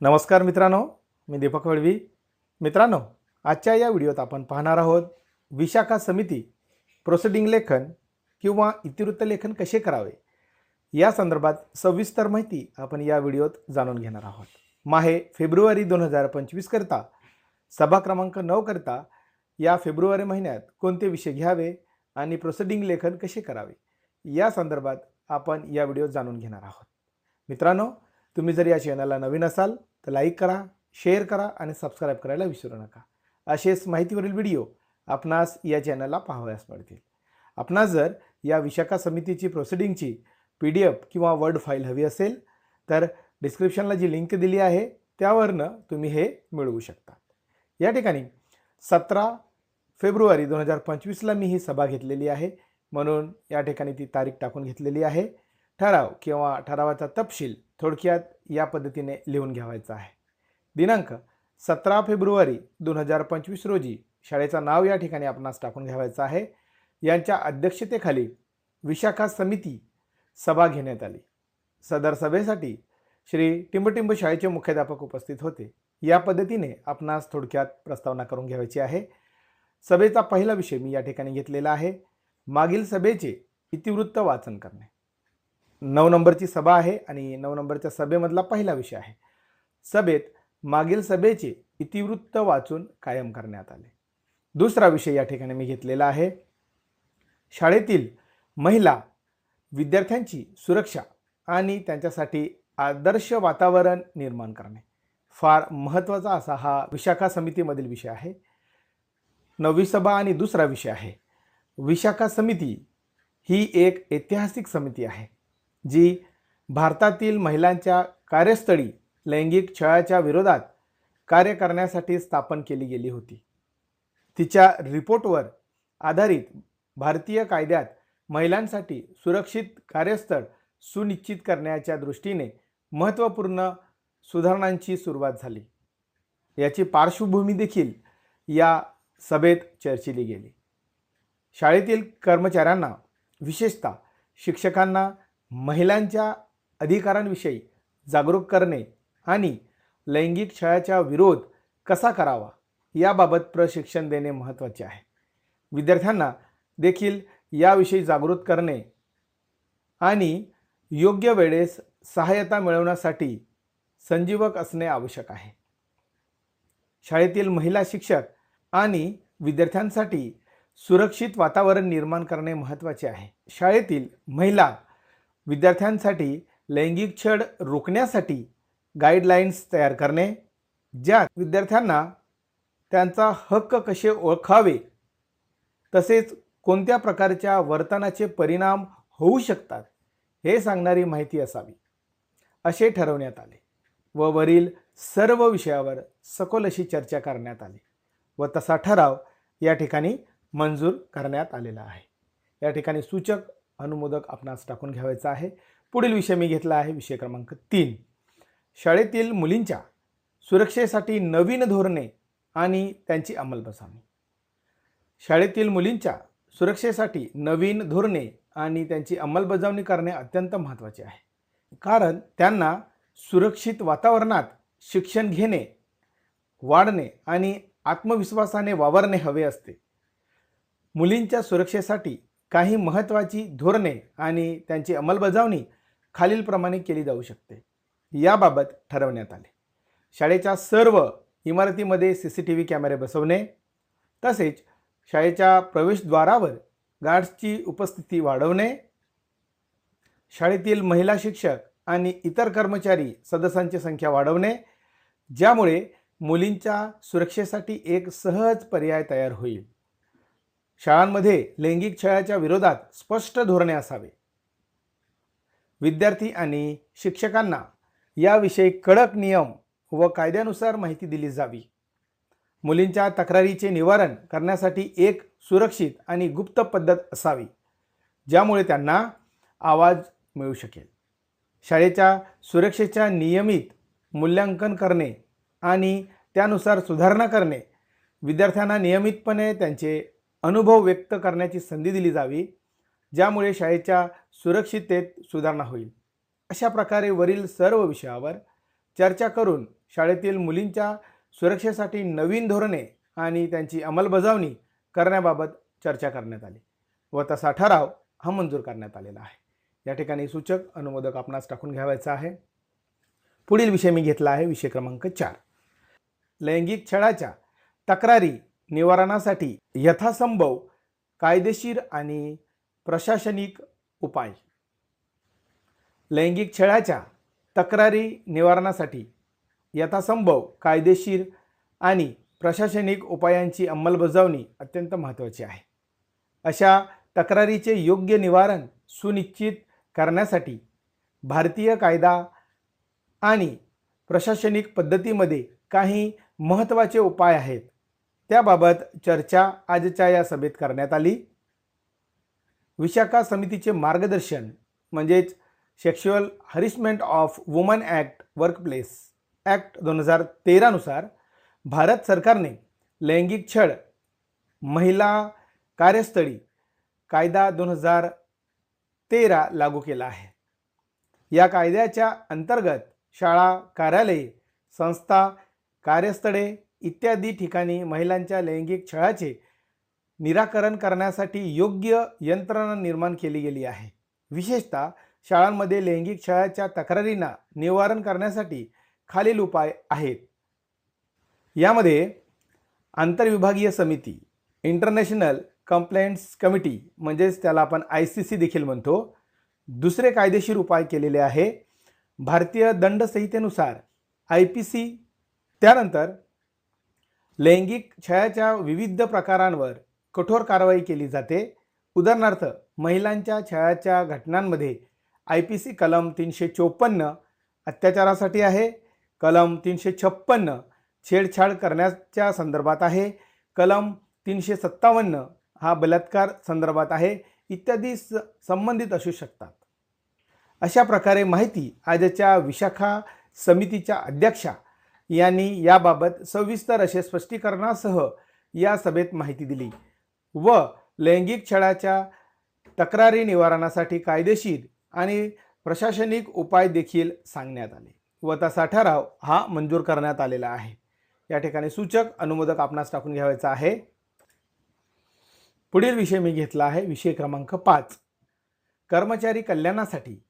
नमस्कार मित्रांनो मी दीपक वळवी. मित्रांनो आजच्या या व्हिडिओत आपण पाहणार आहोत विशाखा समिती प्रोसिडिंग लेखन किंवा इतिवृत्त लेखन कसे करावे? या संदर्भात सविस्तर माहिती आपण या व्हिडिओत जाणून घेणार आहोत. माहे फेब्रुवारी दोन हजार पंचवीसकरता सभा क्रमांक नऊ करता या फेब्रुवारी महिन्यात कोणते विषय घ्यावे आणि प्रोसिडिंग लेखन कसे करावे? या संदर्भात आपण या व्हिडिओत जाणून घेणार आहोत. मित्रांनो तुम्ही जर या चॅनलला नवीन असाल तर लाईक करा शेअर करा आणि सबस्क्राईब करायला विसरू नका. असेच माहितीवरील व्हिडिओ आपणास या चॅनलला पाहावयास मिळतील आपणास जर या विशाखा समितीची प्रोसिडिंगची पी डी एफ किंवा वर्ड फाईल हवी असेल तर डिस्क्रिप्शनला जी लिंक दिली आहे त्यावरनं तुम्ही हे मिळवू शकता. या ठिकाणी सतरा फेब्रुवारी दोन हजार पंचवीसला मी ही सभा घेतलेली आहे. म्हणून या ठिकाणी ती तारीख टाकून घेतलेली आहे. ठराव किंवा ठरावाचा तपशील थोडक्यात या पद्धतीने लिहून घ्यावायचा आहे. दिनांक सतरा फेब्रुवारी दोन हजार पंचवीस रोजी शाळेचं नाव या ठिकाणी आपणास टाकून घ्यावायचं आहे. यांच्या अध्यक्षतेखाली विशाखा समिती सभा घेण्यात आली. सदर सभेसाठी श्री टिंबटिंब शाळेचे मुख्याध्यापक उपस्थित होते. या पद्धतीने आपणास थोडक्यात प्रस्तावना करून घ्यायची आहे. सभेचा पहिला विषय मी या ठिकाणी घेतलेला आहे. मागील सभेचे इतिवृत्त वाचन करणे. नऊ नंबरची सभा आहे आणि नऊ नंबरच्या सभेमधला पहिला विषय आहे. सभेत मागील सभेचे इतिवृत्त वाचून कायम करण्यात आले. दुसरा विषय या ठिकाणी मी घेतलेला आहे. शाळेतील महिला विद्यार्थ्यांची सुरक्षा आणि त्यांच्यासाठी आदर्श वातावरण निर्माण करणे. फार महत्त्वाचा असा हा विशाखा समितीमधील विषय आहे. नववी सभा आणि दुसरा विषय आहे. विशाखा समिती ही एक ऐतिहासिक समिती आहे. जी भारतातील महिलांच्या कार्यस्थळी लैंगिक छळाच्या विरोधात कार्य करण्यासाठी स्थापन केली गेली होती. तिच्या रिपोर्टवर आधारित भारतीय कायद्यात महिलांसाठी सुरक्षित कार्यस्थळ सुनिश्चित करण्याच्या दृष्टीने महत्त्वपूर्ण सुधारणांची सुरुवात झाली. याची पार्श्वभूमी देखील या सभेत चर्चिली गेली. शाळेतील कर्मचाऱ्यांना विशेषतः शिक्षकांना महिलांच्या अधिकारांविषयी जागरूक करणे आणि लैंगिक छळाचा विरोध कसा करावा याबाबत प्रशिक्षण देणे महत्त्वाचे आहे. विद्यार्थ्यांना देखील याविषयी जागृत करणे आणि योग्य वेळेस सहाय्यता मिळवण्यासाठी संजीवक असणे आवश्यक आहे. शाळेतील महिला शिक्षक आणि विद्यार्थ्यांसाठी सुरक्षित वातावरण निर्माण करणे महत्त्वाचे आहे. शाळेतील महिला विद्यार्थ्यांसाठी लैंगिक छळ रोखण्यासाठी गाईडलाईन्स तयार करणे ज्यात विद्यार्थ्यांना त्यांचा हक्क कसे ओळखावे तसेच कोणत्या प्रकारच्या वर्तनाचे परिणाम होऊ शकतात हे सांगणारी माहिती असावी. असे ठरवण्यात आले व वरील सर्व विषयावर सखोल अशी चर्चा करण्यात आली व तसा ठराव या ठिकाणी मंजूर करण्यात आलेला आहे. या ठिकाणी सूचक अनुमोदक आपणास टाकून घ्यावायचा आहे. पुढील विषय मी घेतला आहे विषय क्रमांक तीन. शाळेतील मुलींच्या सुरक्षेसाठी नवीन धोरणे आणि त्यांची अंमलबजावणी. शाळेतील मुलींच्या सुरक्षेसाठी नवीन धोरणे आणि त्यांची अंमलबजावणी करणे अत्यंत महत्त्वाचे आहे. कारण त्यांना सुरक्षित वातावरणात शिक्षण घेणे वाढणे आणि आत्मविश्वासाने वावरणे हवे असते. मुलींच्या सुरक्षेसाठी काही महत्त्वाची धोरणे आणि त्यांची अंमलबजावणी खालीलप्रमाणे केली जाऊ शकते. याबाबत ठरवण्यात आले. शाळेच्या सर्व इमारतीमध्ये सी सी टी व्ही कॅमेरे बसवणे तसेच शाळेच्या प्रवेशद्वारावर गार्ड्सची उपस्थिती वाढवणे शाळेतील महिला शिक्षक आणि इतर कर्मचारी सदस्यांची संख्या वाढवणे ज्यामुळे मुलींच्या सुरक्षेसाठी एक सहज पर्याय तयार होईल. शाळांमध्ये लैंगिक छळाच्या विरोधात स्पष्ट धोरणे असावे. विद्यार्थी आणि शिक्षकांना याविषयी कडक नियम व कायद्यानुसार माहिती दिली जावी. मुलींच्या तक्रारीचे निवारण करण्यासाठी एक सुरक्षित आणि गुप्त पद्धत असावी ज्यामुळे त्यांना आवाज मिळू शकेल. शाळेच्या सुरक्षेच्या नियमित मूल्यांकन करणे आणि त्यानुसार सुधारणा करणे विद्यार्थ्यांना नियमितपणे त्यांचे अनुभव व्यक्त करण्याची संधी दिली जावी ज्यामुळे शाळेच्या सुरक्षिततेत सुधारणा होईल. अशा प्रकारे वरील सर्व विषयावर चर्चा करून शाळेतील मुलींच्या सुरक्षेसाठी नवीन धोरणे आणि त्यांची अंमलबजावणी करण्याबाबत चर्चा करण्यात आली व तसा ठराव हा मंजूर करण्यात आलेला आहे. या ठिकाणी सूचक अनुमोदक आपणास टाकून घ्यावायचा आहे. पुढील विषय मी घेतला आहे विषय क्रमांक चार. लैंगिक छळाच्या तक्रारी निवारणासाठी यथासंभव कायदेशीर आणि प्रशासनिक उपाय. लैंगिक छळाच्या तक्रारी निवारणासाठी यथासंभव कायदेशीर आणि प्रशासनिक उपायांची अंमलबजावणी अत्यंत महत्त्वाची आहे. अशा तक्रारीचे योग्य निवारण सुनिश्चित करण्यासाठी भारतीय कायदा आणि प्रशासनिक पद्धतीमध्ये काही महत्त्वाचे उपाय आहेत. त्याबाबत चर्चा आजच्या या सभेत करण्यात आली. विशाखा समितीचे मार्गदर्शन म्हणजेच sexual harassment of women act workplace act दोन हजार तेरानुसार भारत सरकारने लैंगिक छळ महिला कार्यस्थळी कायदा दोन हजार तेरा लागू केला आहे. या कायद्याच्या अंतर्गत शाळा कार्यालये संस्था कार्यस्थळे इत्यादी ठिकाणी महिलांच्या लैंगिक छळाचे निराकरण करण्यासाठी योग्य यंत्रणा निर्माण केली गेली आहे. विशेषतः शाळांमध्ये लैंगिक छळाच्या तक्रारींना निवारण करण्यासाठी खालील उपाय आहेत. यामध्ये आंतरविभागीय समिती इंटरनॅशनल कंप्लेंट्स कमिटी म्हणजेच त्याला आपण आय सी सी देखील म्हणतो. दुसरे कायदेशीर उपाय केलेले आहे. भारतीय दंड संहितेनुसार आय पी सी त्यानंतर लैंगिक छळाच्या विविध प्रकारांवर कठोर कारवाई केली जाते. उदाहरणार्थ महिलांच्या छळाच्या घटनांमध्ये आय पी सी कलम तीनशे चोपन्न अत्याचारासाठी आहे. कलम तीनशे छप्पन्न छेडछाड करण्याच्या संदर्भात आहे. कलम तीनशे सत्तावन्न हा बलात्कार संदर्भात आहे. इत्यादी स संबंधित असू शकतात. अशा प्रकारे माहिती आजच्या विशाखा समितीच्या अध्यक्षा यांनी याबाबत सविस्तर असे स्पष्टीकरणासह या सभेत माहिती दिली व लैंगिक छळाच्या तक्रारी निवारणासाठी कायदेशीर आणि प्रशासनिक उपाय देखील सांगण्यात आले व तसा ठराव हा मंजूर करण्यात आलेला आहे. या ठिकाणी सूचक अनुमोदक आपणास टाकून घ्यावायचा आहे. पुढील विषय मी घेतला आहे. विषय क्रमांक पाच. कर्मचारी कल्याणासाठी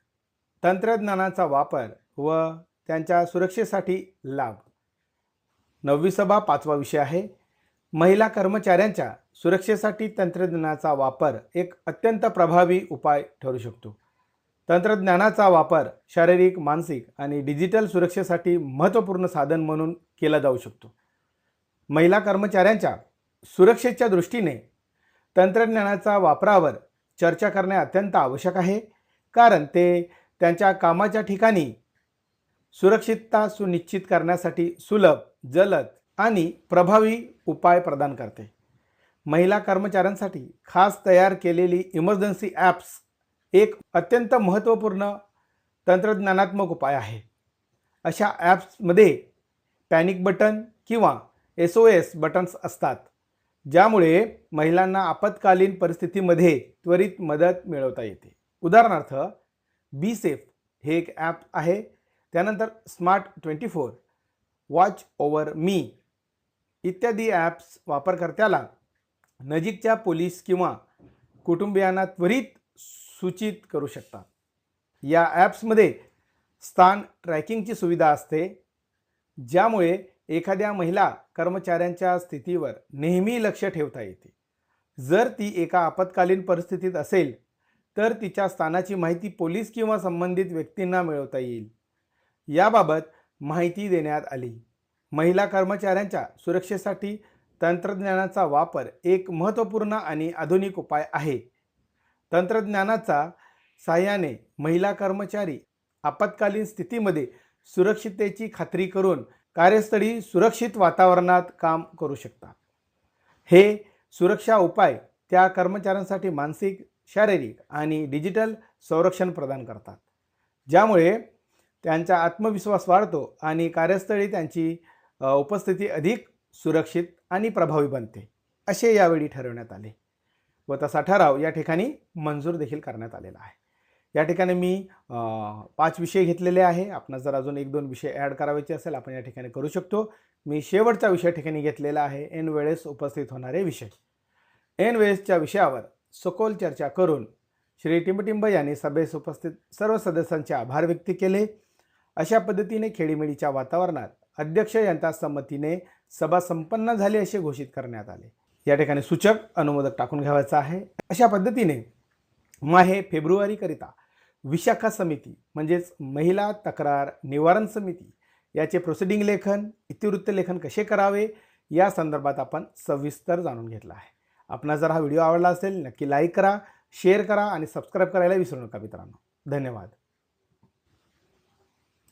तंत्रज्ञानाचा वापर व त्यांच्या सुरक्षेसाठी लाभ. नववी सभा पाचवा विषय आहे. महिला कर्मचाऱ्यांच्या सुरक्षेसाठी तंत्रज्ञानाचा वापर एक अत्यंत प्रभावी उपाय ठरू शकतो. तंत्रज्ञानाचा वापर शारीरिक मानसिक आणि डिजिटल सुरक्षेसाठी महत्त्वपूर्ण साधन म्हणून केला जाऊ शकतो. महिला कर्मचाऱ्यांच्या सुरक्षेच्या दृष्टीने तंत्रज्ञानाचा वापरावर चर्चा करणे अत्यंत आवश्यक आहे. कारण ते त्यांच्या कामाच्या ठिकाणी सुरक्षितता सुनिश्चित करण्यासाठी सुलभ जलद आणि प्रभावी उपाय प्रदान करते. महिला कर्मचाऱ्यांसाठी खास तयार केलेली इमर्जन्सी ॲप्स एक अत्यंत महत्त्वपूर्ण तंत्रज्ञानात्मक उपाय आहे. अशा ॲप्समध्ये पॅनिक बटन किंवा एस ओ एस बटन्स असतात ज्यामुळे महिलांना आपत्कालीन परिस्थितीमध्ये त्वरित मदत मिळवता येते. उदाहरणार्थ बी सेफ हे एक ॲप आहे त्यानंतर smart twenty four watch over me इत्यादी ॲप्स वापरकर्त्याला नजीकच्या पोलीस किंवा कुटुंबियांना त्वरित सूचित करू शकतात. या ॲप्समध्ये स्थान ट्रॅकिंगची सुविधा असते ज्यामुळे एखाद्या महिला कर्मचाऱ्यांच्या स्थितीवर नेहमी लक्ष ठेवता येते. जर ती एका आपत्कालीन परिस्थितीत असेल तर तिच्या स्थानाची माहिती पोलीस किंवा संबंधित व्यक्तींना मिळवता येईल. याबाबत माहिती देण्यात आली. महिला कर्मचाऱ्यांच्या सुरक्षेसाठी तंत्रज्ञानाचा वापर एक महत्त्वपूर्ण आणि आधुनिक उपाय आहे. तंत्रज्ञानाचा साह्याने महिला कर्मचारी आपत्कालीन स्थितीमध्ये सुरक्षिततेची खात्री करून कार्यस्थळी सुरक्षित वातावरणात काम करू शकतात. हे सुरक्षा उपाय त्या कर्मचाऱ्यांसाठी मानसिक शारीरिक आणि डिजिटल संरक्षण प्रदान करतात. ज्यामुळे त्यांचा आत्मविश्वास वाढतो आणि कार्यस्थळी त्यांची उपस्थिती अधिक सुरक्षित आणि प्रभावी बनते असे यावेळी ठरवण्यात आले. व तसा ठराव या ठिकाणी मंजूर देखील करण्यात आलेला आहे. या ठिकाणी मी पाच विषय घेतलेले आहे. आपण जर अजून एक दोन विषय ॲड करावायचे असेल आपण या ठिकाणी करू शकतो. मी शेवटचा विषय ठिकाणी घेतलेला आहे ऐन वेळेस उपस्थित होणारे विषय. ऐन वेळेसच्या विषयावर सखोल चर्चा करून श्री टिंबटिंब यांनी सभेस उपस्थित सर्व सदस्यांचे आभार व्यक्त केले. अशा पद्धतीने खेळीमेळीच्या वातावरणात अध्यक्ष यांच्या संमतीने सभा संपन्न झाली असे घोषित करण्यात आले. या ठिकाणी सूचक अनुमोदक टाकून घ्यावायचा आहे. अशा पद्धतीने माहे फेब्रुवारीकरिता विशाखा समिती म्हणजेच महिला तक्रार निवारण समिती याचे प्रोसिडिंग लेखन इतिवृत्त लेखन कसे करावे या संदर्भात आपण सविस्तर जाणून घेतला आहे. आपणाला जर हा व्हिडिओ आवडला असेल नक्की लाईक करा शेअर करा आणि सबस्क्राईब करायला विसरू नका मित्रांनो. धन्यवाद.